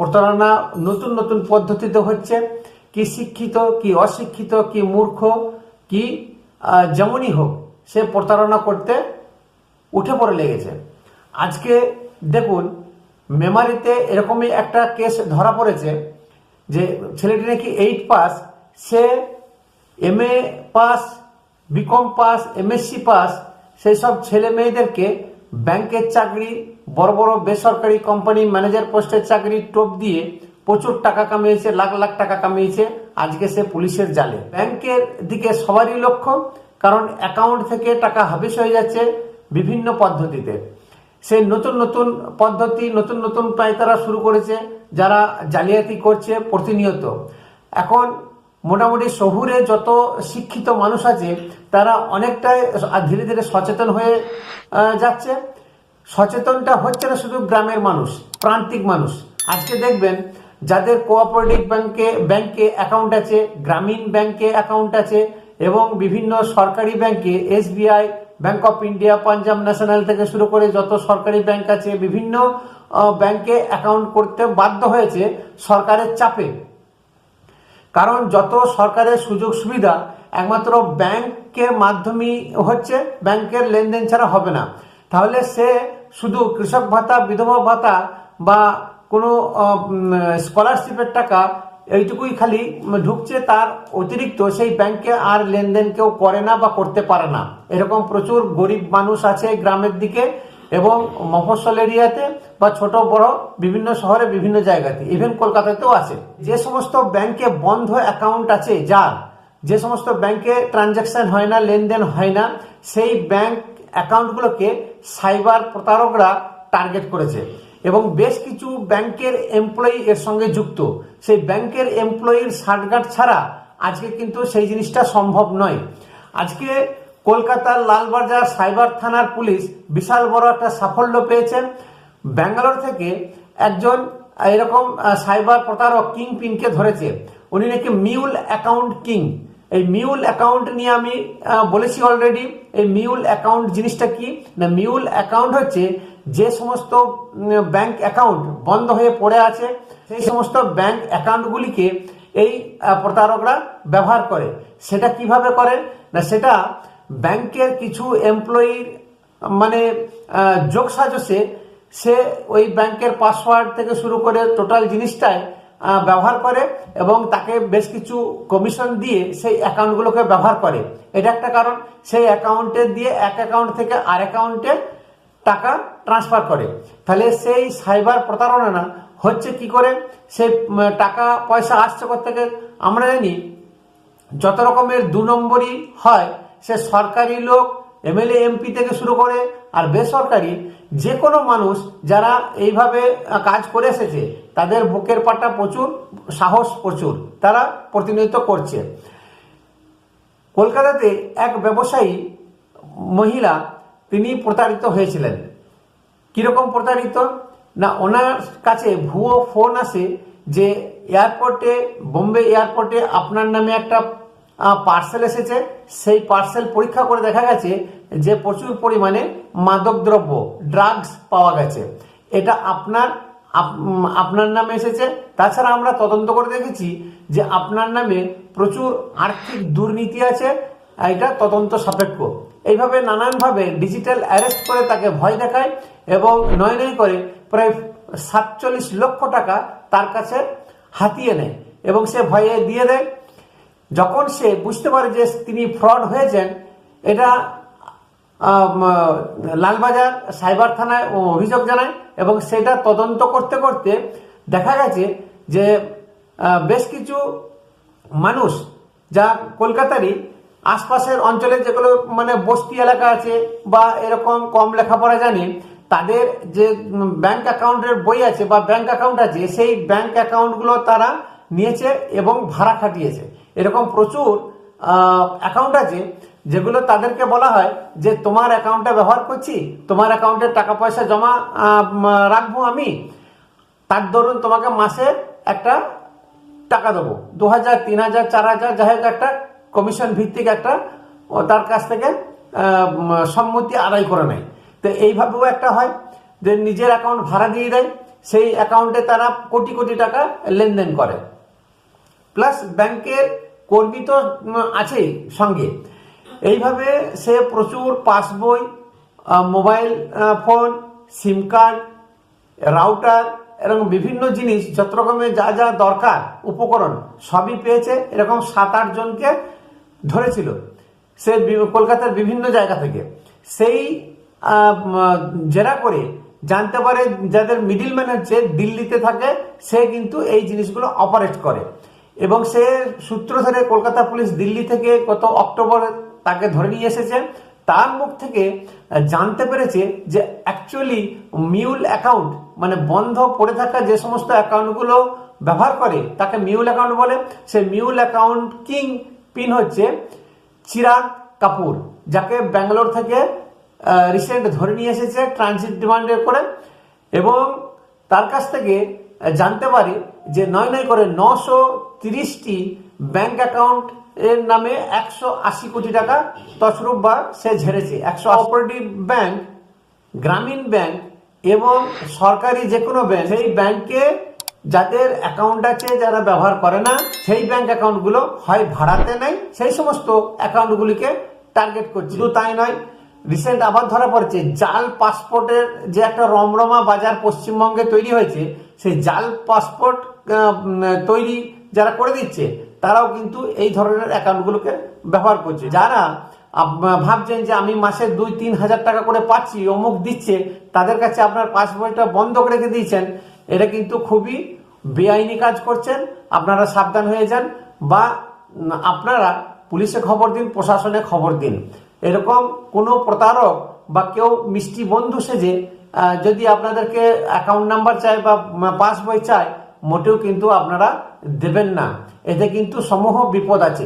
প্রতারণা নতুন নতুন পদ্ধতিতে হচ্ছে, কি শিক্ষিত, কি অশিক্ষিত, কি মূর্খ, কি যেমনই হোক, সে প্রতারণা করতে উঠে পড়ে লেগেছে। আজকে দেখুন, মেমারিতে এরকমই একটা কেস ধরা পড়েছে যে ছেলেটি নাকি eight pass say M A pass BCom pass MSc pass সেই সব ছেলে মেয়েদেরকে ব্যাংকের চাকরি বড় বড় বেসরকারি কোম্পানি ম্যানেজার পোস্টের চাকরি টোপ দিয়ে প্রচুর টাকা কামিয়েছে, লাখ লাখ টাকা কামিয়েছে। আজকে সে পুলিশের জালে। ব্যাংকের দিকে সবারই লক্ষ্য, কারণ অ্যাকাউন্ট থেকে টাকা হাবিস হয়ে যাচ্ছে বিভিন্ন পদ্ধতিতে। সেই নতুন নতুন পদ্ধতি, নতুন নতুন পায়তারা শুরু করেছে, যারা জালিয়াতি করছে প্রতিনিয়ত। এখন মোটামুটি শহুরে যত শিক্ষিত মানুষ আছে, তারা অনেকটাই ধীরে ধীরে সচেতন হয়ে যাচ্ছে। সচেতনটা হচ্ছে না শুধু গ্রামের মানুষ, প্রান্তিক মানুষ। আজকে দেখবেন যাদের কোঅপারেটিভ ব্যাংকে ব্যাংকে অ্যাকাউন্ট আছে, গ্রামীণ ব্যাংকে অ্যাকাউন্ট আছে, এবং বিভিন্ন সরকারি ব্যাংকে SBI bank of India Punjab national থেকে শুরু করে যত সরকারি ব্যাংক আছে, বিভিন্ন ব্যাংকে অ্যাকাউন্ট করতে বাধ্য হয়েছে সরকারের চাপে। কারণ যত সরকারের সুযোগ সুবিধা, একমাত্র ব্যাংকের মাধ্যমে হচ্ছে ব্যাংকের লেনদেন ছাড়া হবে না। তাহলে সে শুধু কৃষক ভাতা, বিধবা ভাতা বা কোনো স্কলারশিপের টাকা এইটুকুই খালি ঢুকছে তার অতিরিক্ত সেই ব্যাংকে আর লেনদেন কেউ করে না বা করতে পারে না। এরকম প্রচুর গরিব মানুষ আছে গ্রামের দিকে এবং মফস্বল এরিয়াতে বা ছোট, বড় বিভিন্ন শহরে বিভিন্ন জায়গাতে ইভেন কলকাতাতেও আছে। যে সমস্ত ব্যাংকে বন্ধ অ্যাকাউন্ট আছে যার, যে সমস্ত ব্যাংকে ট্রানজাকশন হয় না, লেনদেন হয় না, সেই ব্যাংক অ্যাকাউন্টগুলোকে সাইবার প্রতারকরা টার্গেট করেছে। এবং বেশ কিছু ব্যাংকের এমপ্লয়ি এর সঙ্গে যুক্ত। সেই ব্যাংকের এমপ্লয়ির ষাটগাঁট ছাড়া আজকে কিন্তু সেই জিনিসটা সম্ভব নয়। আজকে কলকাতার লালবাজার সাইবার থানার পুলিশ বিশাল বড় একটা সাফল্য পেয়েছেন ব্যাঙ্গালোর থেকে একজন, এরকম সাইবার প্রতারক কিং পিনকে ধরেছে। উনি নাকি মিউল অ্যাকাউন্ট কিং। এই মিউল অ্যাকাউন্ট নিয়ে আমি বলেছি অলরেডি এই মিউল অ্যাকাউন্ট জিনিসটা কি? না মিউল অ্যাকাউন্ট হচ্ছে যে সমস্ত ব্যাংক অ্যাকাউন্ট বন্ধ হয়ে পড়ে আছে সেই সমস্ত ব্যাংক অ্যাকাউন্টগুলিকে এই প্রতারকরা ব্যবহার করে। সেটা কীভাবে করে? না সেটা ব্যাংকের কিছু এমপ্লয়ির মানে আহ, যোগ সাজসে সে ওই ব্যাংকের পাসওয়ার্ড থেকে শুরু করে টোটাল জিনিসটাই আহ, ব্যবহার করে এবং তাকে বেশ কিছু কমিশন দিয়ে সেই অ্যাকাউন্টগুলোকে ব্যবহার করে। এটা একটা কারণ। সেই অ্যাকাউন্টে দিয়ে এক অ্যাকাউন্ট থেকে আর অ্যাকাউন্টে টাকা ট্রান্সফার করে। তাহলে সেই সাইবার প্রতারণা হচ্ছে কি করে? সেই টাকা, পয়সা আসছে থেকে আমরা জানি যত রকমের দু নম্বরই হয়, সে সরকারি লোক এমএলএ এমপি থেকে শুরু করে আর বেসরকারি যে কোনো মানুষ যারা এইভাবে কাজ করে এসেছে, তাদের বুকের পাটা প্রচুর, সাহস প্রচুর, তারা প্রতিনিধিত্ব করছে। কলকাতাতে এক ব্যবসায়ী মহিলা, তিনি প্রতারিত হয়েছিলেন। কীরকম প্রতারিত? না, ওনার কাছে ভুয়ো ফোন আসে যে, এয়ারপোর্টে, বোম্বে এয়ারপোর্টে আপনার নামে একটা পার্সেল এসেছে। সেই পার্সেল পরীক্ষা করে দেখা গেছে যে প্রচুর পরিমাণে মাদকদ্রব্য ড্রাগস পাওয়া গেছে। এটা আপনার, আপ- আপনার নামে এসেছে। তাছাড়া আমরা তদন্ত করে দেখেছি যে আপনার নামে প্রচুর আর্থিক দুর্নীতি আছে এটা তদন্ত সাপেক্ষ। এইভাবে নানানভাবে ডিজিটাল অ্যারেস্ট করে তাকে ভয় দেখায় এবং নয় নয় করে প্রায় সাতচল্লিশ লক্ষ টাকা তার কাছে হাতিয়ে নেয় এবং সে ভয়ে দিয়ে দেয়। যখন সে বুঝতে পারে যে তিনি ফ্রড হয়েছেন, এটা লালবাজার সাইবার থানায় অভিযোগ জানায় এবং সেটা তদন্ত করতে করতে দেখা গেছে যে বেশ কিছু মানুষ যা কলকাতারই আশপাশের অঞ্চলে যেগুলো মানে বস্তি এলাকা আছে বা এরকম কম লেখাপড়া জানে, তাদের যে ব্যাংক অ্যাকাউন্টের বই আছে বা ব্যাংক অ্যাকাউন্ট আছে, সেই ব্যাংক অ্যাকাউন্টগুলো তারা নিয়েছে এবং ভাড়া খাটিয়েছে। এরকম প্রচুর অ্যাকাউন্ট আছে যেগুলো তাদেরকে বলা হয় যে তোমার অ্যাকাউন্টটা ব্যবহার করছি, তোমার অ্যাকাউন্টে টাকা পয়সা জমা রাখব আমি, তার দরুন তোমাকে মাসে একটা টাকা দেবো। দু হাজার তিন হাজার চার হাজার যাই হোক একটা কমিশন ভিত্তিক একটা তার কাছ থেকে সম্মতি আদায় করে নেয়। তো এইভাবেও একটা হয় যে নিজের অ্যাকাউন্ট ভাড়া দিয়ে দেয়, সেই অ্যাকাউন্টে তারা কোটি কোটি টাকা লেনদেন করে। প্লাস ব্যাংকের কর্মী তো আছেই সঙ্গে। এইভাবে সে প্রচুর পাসবই mobile phone, sim card, router এবং বিভিন্ন জিনিস, যত রকমের যা যা দরকার, উপকরণ, সবই পেয়েছে। এরকম সাত আট জনকে ধরেছিল। সে কলকাতার বিভিন্ন জায়গা থেকে। সেই জেরা করে জানতে পারে যাদের মিডিলম্যান হচ্ছে, দিল্লিতে থাকে, সে কিন্তু এই জিনিসগুলো অপারেট করে। এবং সে সূত্র ধরে কলকাতা পুলিশ দিল্লি থেকে গত অক্টোবর তাকে ধরে নিয়ে এসেছে। তার মুখ থেকে জানতে পেরেছে যে অ্যাকচুয়ালি মিউল অ্যাকাউন্ট মানে বন্ধ পড়ে থাকা যে সমস্ত অ্যাকাউন্টগুলো ব্যবহার করে, তাকে মিউল অ্যাকাউন্ট বলে। সে মিউল অ্যাকাউন্ট কিং পিন হচ্ছে চিরাগ কাপুর, যাকে ব্যাঙ্গালোর থেকে রিসেন্ট ধরে নিয়ে এসেছে ট্রানজিট ডিমান্ডে করে। এবং তার কাছ থেকে জানতে পারি যে নয় নয় করে নশো তিরিশটি ব্যাংক অ্যাকাউন্ট এর নামে একশো আশি কোটি টাকা তছরূপ বা সে ঝেড়েছে। একশো অপারেটিভ ব্যাংক, গ্রামীণ ব্যাংক এবং সরকারি যে কোনো ব্যাংক, সেই ব্যাংকে যাদের অ্যাকাউন্ট আছে যারা ব্যবহার করে না, সেই ব্যাংক অ্যাকাউন্টগুলো হয় ভাড়াতে নেয়। সেই সমস্ত অ্যাকাউন্টগুলিকে টার্গেট করছে। শুধু তাই নয় রিসেন্ট আবার ধরা পড়েছে, জাল পাসপোর্টের যে একটা রমরমা বাজার পশ্চিমবঙ্গে তৈরি হয়েছে, সেই জাল পাসপোর্ট তৈরি যারা করে দিচ্ছে, তারাও কিন্তু এই ধরনের অ্যাকাউন্টগুলোকে ব্যবহার করছে। যারা ভাবছেন যে আমি মাসে দুই, তিন হাজার টাকা করে পাচ্ছি, অমুক দিচ্ছে, তাদের কাছে আপনার পাসবইটা বন্ধ করে রেখে দিয়েছেন, এটা কিন্তু খুবই বেআইনি কাজ করছেন, আপনারা সাবধান হয়ে যান, বা আপনারা পুলিশে খবর দিন, প্রশাসনে খবর দিন। এরকম কোনো প্রতারক বা কেউ মিষ্টি বন্ধু সেজে যদি আপনাদেরকে অ্যাকাউন্ট নাম্বার চায় বা পাসবই চায়, মোটেও কিন্তু আপনারা দেবেন না। এতে কিন্তু সমূহ বিপদ আছে।